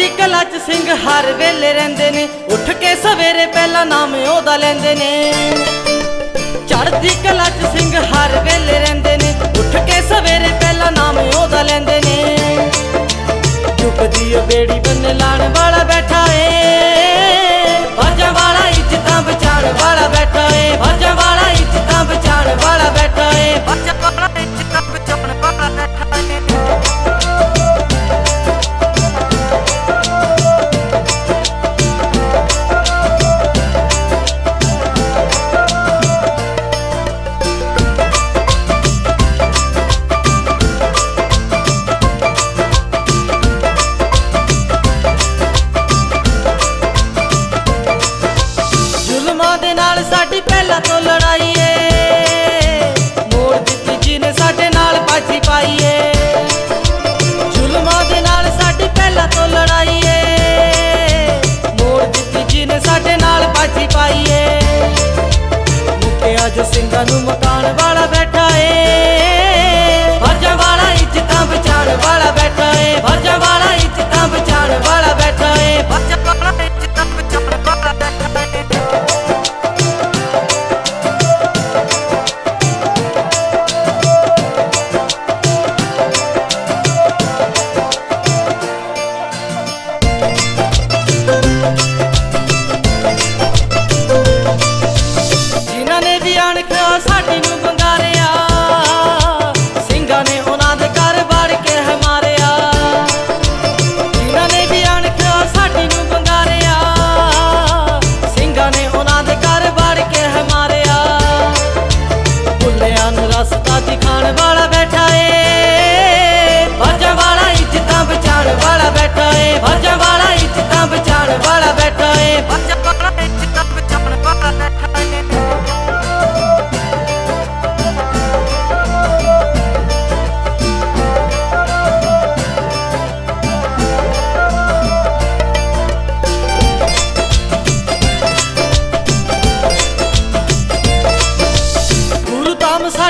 ਚ ਸਿੰਘ ਹਰ ਵੇਲੇ ਰਹਿੰਦੇ ਨੇ। ਉੱਠ ਕੇ ਸਵੇਰੇ ਪਹਿਲਾ ਨਾਮ ਉਹਦਾ ਲੈਂਦੇ ਨੇ। ਚੜ੍ਹਦੀ ਕਲਾ ਚ ਸਿੰਘ ਹਰ ਵੇਲੇ ਰਹਿੰਦੇ ਨੇ। ਉੱਠ ਕੇ ਸਵੇਰੇ ਪਹਿਲਾ ਨਾਮ ਉਹਦਾ ਲੈਂਦੇ ਨੇ। ਚੁੱਕਦੀ ਓ ਬੇੜੀ ਬੰਨ ਲਾਣ ਵਾਲਾ ਬੈਠਾ ಲಿಂಗನು ಕಾಣಬ ਦੀ ਅਣਖ ਸਾਡੀ ਨੂੰ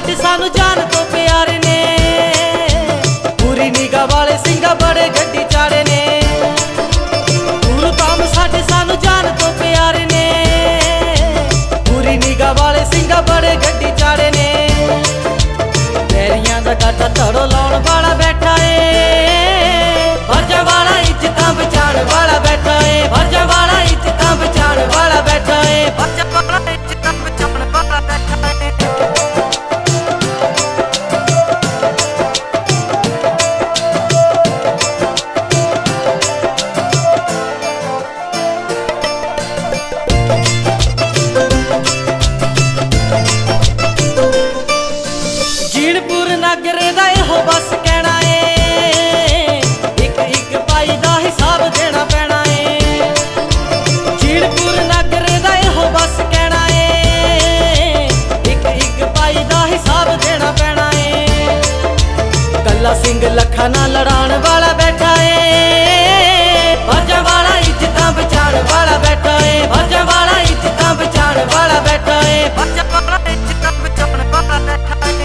ਜੱਟ ਸਾਨੂੰ ਜਾਣ ਤੋਂ ਪਿਆਰੇ ਨੇ। ਪੂਰੀ ਨਿਗਾ ਵਾਲੇ ਸਿੰਘਾ ਬੜੇ ਗੱਡੀ ਚਾੜੇ ਨੇ। ਗੁਰੂ ਧਾਮ ਸਾਡੇ ਸਾਨੂੰ ਜਾਣ ਤੋਂ ਪਿਆਰੇ ਨੇ। ਪੂਰੀ ਨਿਗਾ ਵਾਲੇ ਸਿੰਘਾ ਬੜੇ ਗੱਡੀ ਚਾੜੇ ਨੇ। ਪੈਰੀਆਂ ਦਾ ਕਾਟਾ ਧੜੋ ਲਾਉਣ ਵਾਲਾ ਬੈਠ ਬਚਾਉਣ ਵਾਲਾ ਬੈਠਾ ਏ। ਫਰਜ਼ ਵਾਲਾ ਇੱਜ਼ਤਾਂ ਬਚਾਉਣ ਵਾਲਾ ਬੈਠਾ ਏ। ਫਰਜ਼ ਵਾਲਾ ਇੱਜ਼ਤਾਂ ਬਚਾਉਣ ਵਾਲਾ ਬੈਠਾ ਏ। ਫਰਜ਼ ਵਾਲਾ ਇੱਜ਼ਤਾਂ ਬਚਾਉਣ ਵਾਲਾ ਬੈਠਾ ਏ।